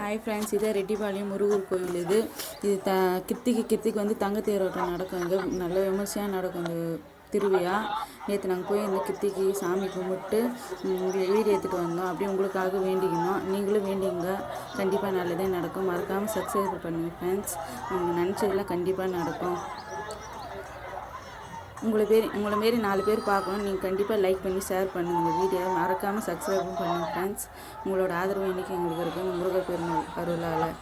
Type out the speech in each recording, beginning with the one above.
Hi friends இதே ரெட்டிபாளையம் முருகர் கோயில் இது. இது த கித்திக்கு கித்திக்கு வந்து தங்க தேரோட்டம் நடக்கும் இங்கே நல்ல விமர்சையாக நடக்கும் இந்த திருவிழா. நேற்று நாங்கள் போய் இந்த கித்திக்கு சாமி கும்பிட்டு வீடு எடுத்துகிட்டு வந்தோம். அப்படியே உங்களுக்காக வேண்டிக்கணும் நீங்களும் வேண்டிங்க கண்டிப்பாக நல்லதே நடக்கும். மறக்காமல் சக்ஸஸ் பண்ணுங்கள் ஃப்ரெண்ட்ஸ் நீங்கள் நினச்சதெல்லாம் கண்டிப்பாக நடக்கும். உங்களை பேர் உங்களை மாரி நாலு பேர் பார்க்கணும். நீங்கள் கண்டிப்பாக லைக் பண்ணி ஷேர் பண்ணுங்கள் இந்த வீடியோ மறக்காமல் சப்ஸ்கிரைபும் பண்ணுங்கள் ஃப்ரெண்ட்ஸ் உங்களோட ஆதரவு இன்றைக்கி எங்களுக்கு இருக்கும் முருகர் பெருமாள் அருளால்.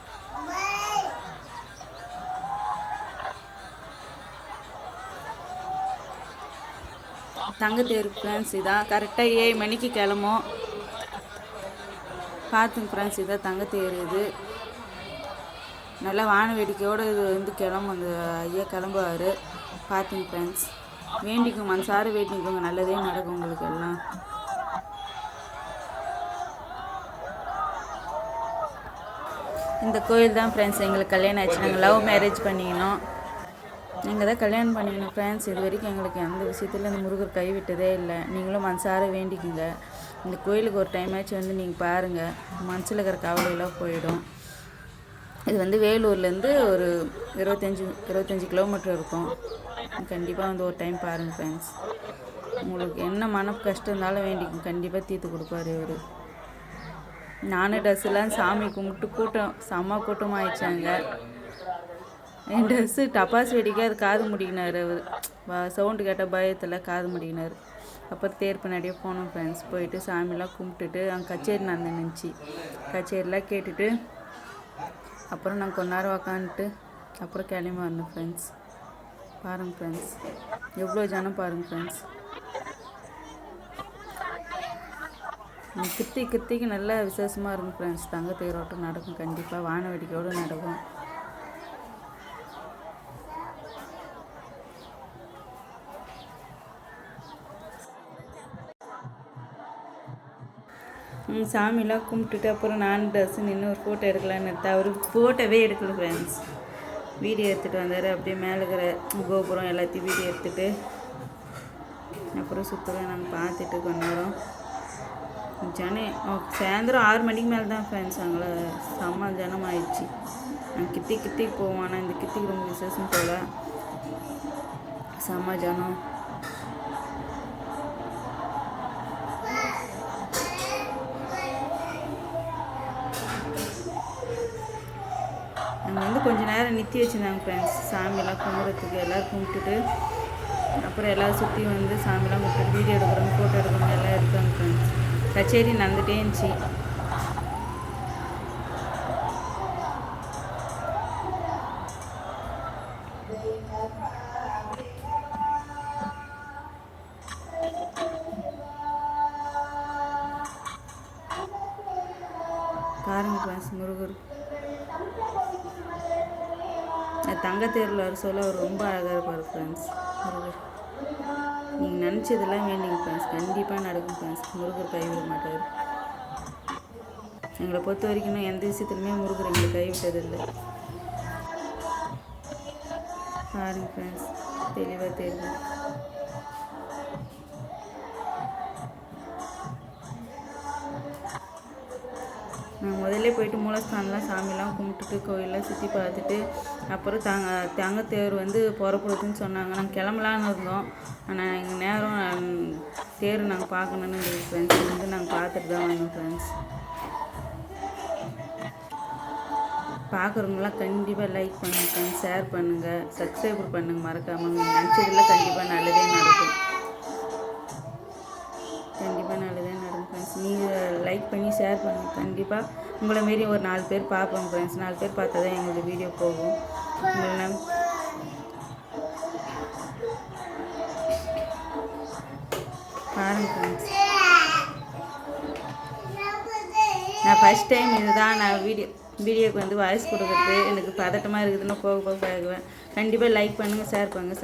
தங்கத்தேர் ஃப்ரெண்ட்ஸ் இதான் கரெக்டாக ஏழு மணிக்கு கிளம்பும். பார்த்துங்க ஃப்ரெண்ட்ஸ் இதான் தங்கத்தேர் இது நல்லா வான வேடிக்கையோடு இது வந்து கிளம்பும். அந்த ஐயா கிளம்புவார். பார்த்துங்க ஃப்ரெண்ட்ஸ் வேண்டிக்கும் மனசார வேண்டிக்கோங்க நல்லதே நடக்கும் உங்களுக்கு எல்லாம். இந்த கோயில் தான் ஃப்ரெண்ட்ஸ் எங்களுக்கு கல்யாணம் ஆச்சு நாங்கள் லவ் மேரேஜ் பண்ணிக்கணும் நீங்கள் தான் கல்யாணம் பண்ணிக்கணும் ஃப்ரெண்ட்ஸ் இது வரைக்கும் எங்களுக்கு எந்த விஷயத்தில் இந்த முருகர் கைவிட்டதே இல்லை. நீங்களும் மனசார வேண்டிக்குங்க. இந்த கோயிலுக்கு ஒரு டைம் ஆச்சு வந்து நீங்கள் பாருங்கள் மனசில் இருக்கிற கவலையெல்லாம் போயிடும். இது வந்து வேலூர்லேருந்து ஒரு இருபத்தஞ்சி இருபத்தஞ்சி கிலோமீட்டர் இருக்கும். கண்டிப்பாக வந்து ஒரு டைம் பாருங்கள் ஃப்ரெண்ட்ஸ் உங்களுக்கு என்ன மன கஷ்டம் இருந்தாலும் வேண்டிக்கும் கண்டிப்பாக தீர்த்து கொடுப்பாரு இவர். நானும் ட்ரெஸ்ஸெல்லாம் சாமி கும்பிட்டு கூட்டம் செம்ம கூட்டமாக ஆயிடுச்சாங்க என் ட்ரெஸ்ஸு டப்பாஸ் வெடிக்க அது காது முடிக்கினார் அவர். சவுண்டு கேட்ட பயத்தில் காது முடிக்கினார் அப்புறம் தேர் பின்னாடியே போனோம் ஃப்ரெண்ட்ஸ் போயிட்டு சாமிலாம் கும்பிட்டுட்டு அங்கே கச்சேரி நடந்துருந்துச்சு கச்சேரிலாம் கேட்டுட்டு அப்புறம் நான் கொஞ்ச நேரம் உக்காந்துட்டு அப்புறம் கிளம்பி வரணும் ஃப்ரெண்ட்ஸ் பாருங்க ஃப்ரெண்ட்ஸ் எவ்வளோ ஜனம் பாருங்க ஃப்ரெண்ட்ஸ் கிருத்தி கிருத்திக்கு நல்ல விசேஷமாக இருக்கும் ஃப்ரெண்ட்ஸ் தங்க தேரோட்டம் நடக்கும் கண்டிப்பாக வான வேடிக்கையோடு நடக்கும். சாமிலாம் கும்பிட்டுட்டு அப்புறம் நான் ட்ரெஸ் நின்று ஒரு ஃபோட்டோ எடுக்கலான்னு எடுத்தா அவர் ஃபோட்டோவே எடுக்கல ஃப்ரெண்ட்ஸ் வீடியோ எடுத்துகிட்டு வந்தார். அப்படியே மேலே இருக்கிற கோபுரம் எல்லாத்தையும் வீடியோ எடுத்துகிட்டு அப்புறம் சூப்பராக நாங்கள் பார்த்துட்டு கொண்டாடுறோம் ஜனம் சாயந்தரம் ஆறு மணிக்கு மேலே தான் ஃப்ரெண்ட்ஸ் அங்கே செம்ம ஜனம் ஆயிடுச்சு. நாங்கள் கித்தி கித்திக்கு போவோம் ஆனால் இந்த கித்திக்கு ரொம்ப விசேஷம் போகல செம்ம ஜனம். கொஞ்ச நேரம் நிறுத்தி வச்சுருந்தாங்க ஃப்ரெண்ட்ஸ் சாமியெல்லாம் கும்பிட்றதுக்கு எல்லோரும் கும்பிட்டுட்டு அப்புறம் எல்லோரும் சுற்றி வந்து சாமியெல்லாம் கும்பிட்டு வீடியோ எடுக்கிறோம் ஃபோட்டோ எடுக்கிறோம் எல்லாம் எடுத்தாங்க ஃப்ரெண்ட்ஸ் கச்சேரி நடந்துகிட்டே இருந்துச்சு. பாருங்க ஃப்ரெண்ட்ஸ் முருகர். தங்கத்தேரில் வர சொல்ல அவர் ரொம்ப அழகாக இருப்பார் ஃப்ரெண்ட்ஸ் முருகர். நீங்கள் நினச்சதெல்லாம் வேண்டிங்க ஃப்ரெண்ட்ஸ் கண்டிப்பாக நடக்கும் ஃப்ரெண்ட்ஸ் முருகர் கைவிட மாட்டார். எங்களை பொறுத்த வரைக்கும் எந்த விஷயத்துலையுமே முருகர் எங்களை கைவிட்டதில்லை பாருங்க ஃப்ரெண்ட்ஸ் தெளிவாக தெரியும் நாங்கள் முதல்ல போயிட்டு மூலஸ்தானம்லாம் சாமிலாம் கும்பிட்டுட்டு கோயிலெலாம் சுற்றி பார்த்துட்டு அப்புறம் தாங்க தங்கத்தேர் வந்து புறப்படுதுன்னு சொன்னாங்க. நாங்கள் கிளம்பலான்னு இருந்தோம். ஆனால் எங்கள் நேரம் தேர் நாங்கள் பார்க்கணுன்னு ஃப்ரெண்ட்ஸ் வந்து நாங்கள் பார்த்துட்டு தான் வந்தோம் ஃப்ரெண்ட்ஸ் பார்க்குறவங்களாம் கண்டிப்பாக லைக் பண்ணுங்கள் ஷேர் பண்ணுங்கள் சப்ஸ்கிரைபர் பண்ணுங்கள் மறக்காமல் நீங்கள் நினச்சதில் கண்டிப்பாக நல்லதே நடக்கும். லைக் பண்ணி ஷேர் பண்ணுங்கள் கண்டிப்பாக உங்களை மாரி ஒரு நாலு பேர் பார்ப்போம் ஃப்ரெண்ட்ஸ் நாலு பேர் பார்த்தா தான் எங்களோட வீடியோ போகும். உங்களை ஃப்ரெண்ட்ஸ் நான் ஃபஸ்ட் டைம் இதுதான் நான் வீடியோ வீடியோக்கு வந்து வாய்ஸ் கொடுக்குறது. எனக்கு பதட்டமாக இருக்குதுன்னு போக போக பழகுவேன் கண்டிப்பாக லைக் பண்ணுங்கள் ஷேர் பண்ணுங்கள்